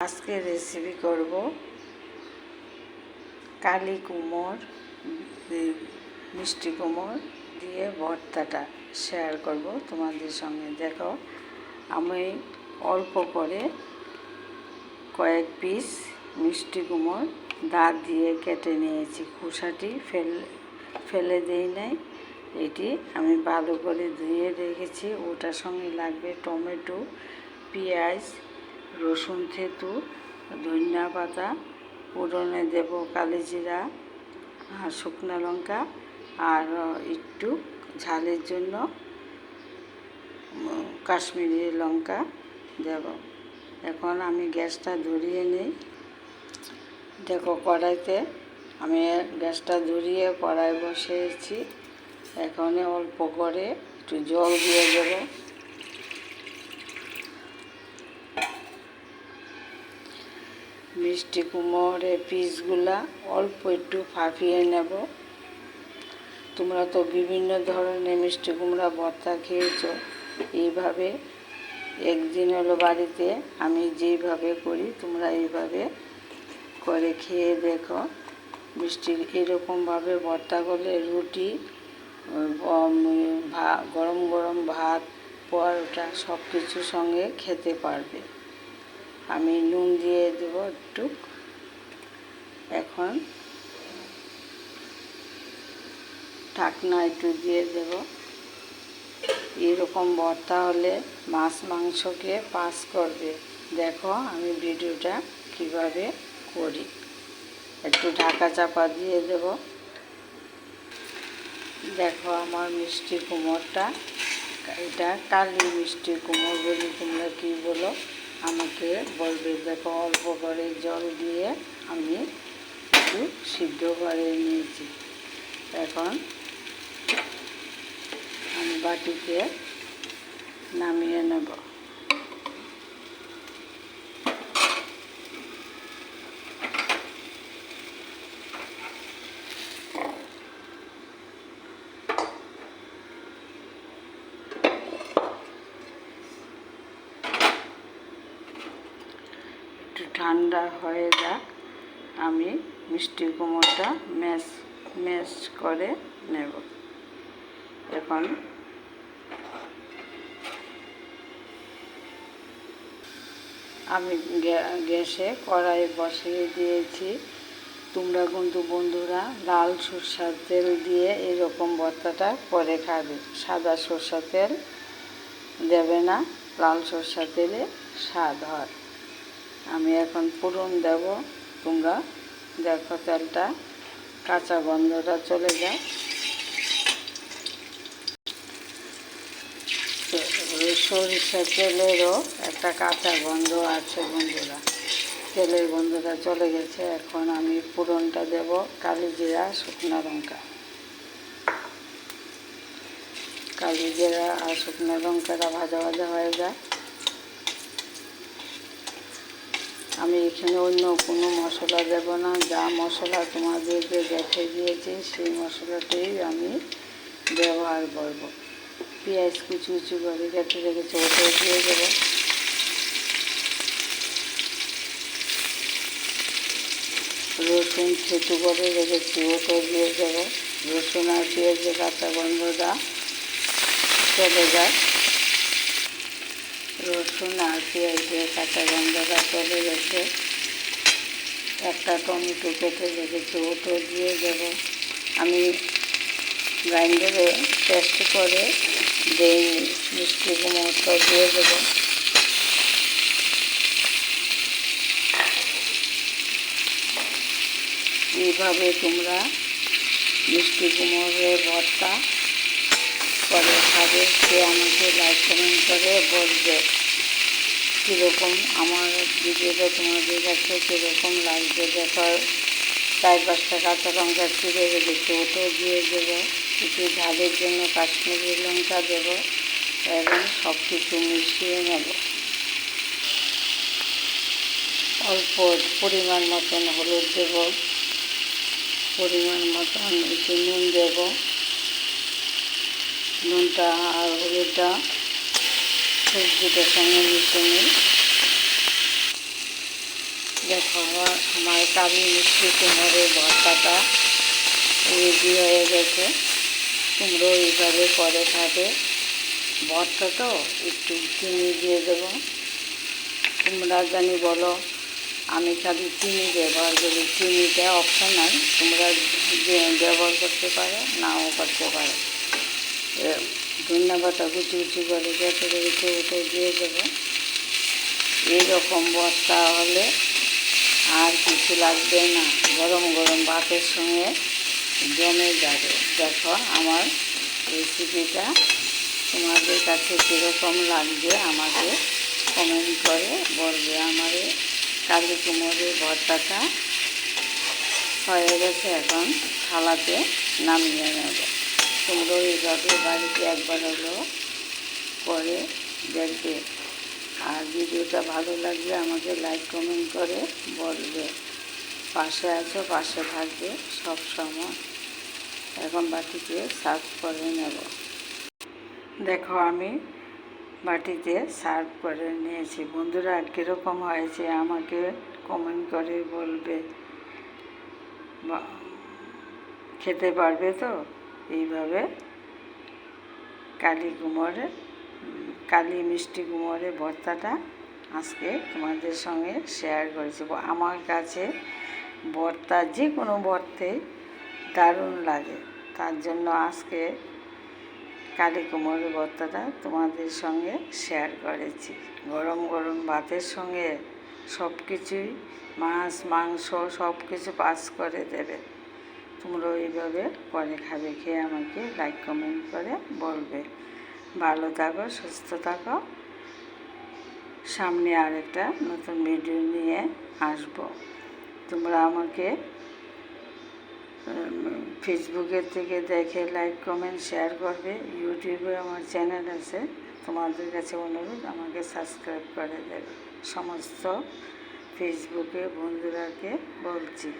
আজকে রেসিপি করব কালি কুমোর মিষ্টি কুমোর দিয়ে ভর্তাটা শেয়ার করব তোমাদের সঙ্গে। দেখো, আমি অল্প করে কয়েক পিস মিষ্টি কুমোর দাঁত দিয়ে কেটে নিয়েছি। খোসাটি ফেল, ফেলে দেই নাই। এটি আমি ভালো করে ধুয়ে রেখেছি। ওটার সঙ্গে লাগবে টমেটো, পেঁয়াজ রসুন থেতু, ধনিয়া পাতা, ফোড়নে দেব কালিজিরা আর শুকনো লঙ্কা, আর একটু ঝালের জন্য কাশ্মীরি লঙ্কা দেব। এখন আমি গ্যাসটা ধরিয়ে নিই। দেখো কড়াইতে আমি গ্যাসটা ধরিয়ে কড়াই বসিয়েছি। এখানে অল্প করে একটু জল দিয়ে দেবো। মিষ্টি কুমড়ের পিসগুলা অল্প একটু ফাঁপিয়ে নেব। তোমরা তো বিভিন্ন ধরনের মিষ্টি কুমড়া ভর্তা খেয়েছো। এইভাবে একদিন হলো বাড়িতে, আমি যেইভাবে করি, তোমরা এইভাবে করে খেয়ে দেখো। মিষ্টি এরকমভাবে ভর্তা করলে রুটি গরম গরম ভাত, পরোটা সব কিছুর সঙ্গে খেতে পারবে। আমি নুন দিয়ে দেবো একটু। এখন ঢাকনা একটু দিয়ে দেব। এরকম ভর্তা হলে মাছ মাংসকে পাস করবে। দেখো আমি ভিডিওটা কীভাবে করি। একটু ঢাকা চাপা দিয়ে দেব। দেখো আমার মিষ্টি কুমোরটা এটা কালি মিষ্টি কুমোর বলি তোমরা কী বলো? আমাকে বলবে, দেখো অল্প করে জল দিয়ে আমি একটু সিদ্ধ করে নিয়েছি। এখন আমি বাটিতে নামিয়ে নেব। ঠান্ডা হয়ে যাক, আমি মিষ্টি কুমড়োটা ম্যাশ ম্যাশ করে নেব। এখন আমি গ্যা- গ্যাসে কড়াই বসিয়ে দিয়েছি। তোমরা কিন্তু বন্ধুরা লাল সরষার তেল দিয়ে এরকম ভর্তাটা করে খাবে। সাদা সরষার তেল দেবে না, লাল সরষার তেলে স্বাদ হয়। আমি এখন ফোড়ন দেব তোমরা দেখো তেলটা, কাঁচা গন্ধটা চলে যায়। সরিষার তেলেরও একটা কাঁচা গন্ধ আছে বন্ধুরা। তেলের গন্ধটা চলে গেছে, এখন আমি পুরনটা দেব কালি জিরা, শুকনো লঙ্কা। কালি জিরা আর শুকনো লঙ্কাটা ভাজা ভাজা হয়ে যায়। আমি এখানে অন্য কোনো মশলা দেব না। যা মশলা তোমাদেরকে দেখে দিয়েছি, সেই মশলাটাই আমি ব্যবহার করব। পেঁয়াজ কুচি কুচি করে কেটে রেখেছি ওটাও দিয়ে দেবো। রসুন থেতু করে রেখেছি ওটাও দিয়ে দেবো। রসুন আর পেঁয়াজে কাঁচা গন্ধটা চলে যায় রসুন, আর পেঁয়াজের কাঁচা গন্ধটা চলে গেছে একটা টমেটো কেটে রেখেছি ওটাও দিয়ে দেব। আমি গ্রাইন্ডারে পেস্ট করে দেই, মিষ্টি কুমড়োটা দিয়ে দেবো। এইভাবে তোমরা মিষ্টি কুমড়োর ভর্তা করে খাবে। সে আমাকে লাইক কমেন্ট করে বলবে। কীরকম আমার ভিডিওটা তোমাদের কাছে কীরকম লাগবে দেখার? চার পাঁচটা কাঁচা লঙ্কা ছিঁড়ে রেখেছি ওটাও দিয়ে দেবো। কিছু ঝালের জন্য কাশ্মীরি লঙ্কা দেবো এবং সব কিছু মিশিয়ে নেব। অল্প পরিমাণ মতন হলুদ দেবো। পরিমাণ মতন একটু নুন দেব। নুনটা আর হলুদটা সবজিটার সঙ্গে মিশে নিই। দেখো, আমার আমার কাবি মিষ্টি কুমড়োর ভর্তাটা রেডি হয়ে গেছে। কুমড়ো এইভাবে করে থাকে ভর্তা তো একটু চিনি দিয়ে দেবো। তোমরা জানি বলো, আমি খালি চিনি ব্যবহার করি। চিনিটা অপশনাল তোমরা ব্যবহার করতে পারো, নাও করতে পারো। এ, ধনিয়া পাতা কুচি কুচি করে যাতে রেখে উঠে দিয়ে দেবো এইরকম বস্তা হলে আর কিছু লাগবে না। গরম গরম ভাতের সঙ্গে জমে যাবে। দেখো আমার রেসিপিটা তোমাদের কাছে কীরকম লাগবে আমাকে কমেন্ট করে বলবে। আমার কালি কুমড়ের ভর্তাটা হয়ে গেছে এখন থালাতে নামিয়ে নেব। তোমরা এইভাবে বাড়িতে একবার হলো করে দেখবে। আর ভিডিওটা ভালো লাগলে আমাকে লাইক কমেন্ট করে বলবে। পাশে আছো, পাশে থাকবে সব সময়। এখন বাটিতে সার্ভ করে নেব। দেখো আমি বাটিতে সার্ভ করে নিয়েছি। বন্ধুরা, কীরকম হয়েছে আমাকে কমেন্ট করে বলবে। খেতে পারবে তো? এইভাবে কালী কুমোরের উম, কালী মিষ্টি কুমোরের ভর্তাটা আজকে তোমাদের সঙ্গে শেয়ার করেছি। আমার কাছে ভর্তা যে কোনো ভর্তেই দারুণ লাগে। তার জন্য আজকে কালী কুমোরের ভর্তাটা তোমাদের সঙ্গে শেয়ার করেছি। গরম গরম ভাতের সঙ্গে সব কিছুই মাছ মাংস সব কিছু পাস করে দেবে। তোমরা এইভাবে পরে খাবে, খেয়ে আমাকে লাইক কমেন্ট করে বলবে। ভালো থাকো, সুস্থ থাকো। সামনে আরেকটা নতুন ভিডিও নিয়ে আসব। তোমরা আমাকে ফেসবুকের থেকে দেখে লাইক কমেন্ট শেয়ার করবে। ইউটিউবে আমার চ্যানেল আছে। তোমাদের কাছে অনুরোধ, আমাকে সাবস্ক্রাইব করে দেবে। সমস্ত ফেসবুকে বন্ধুরাকে বলছি।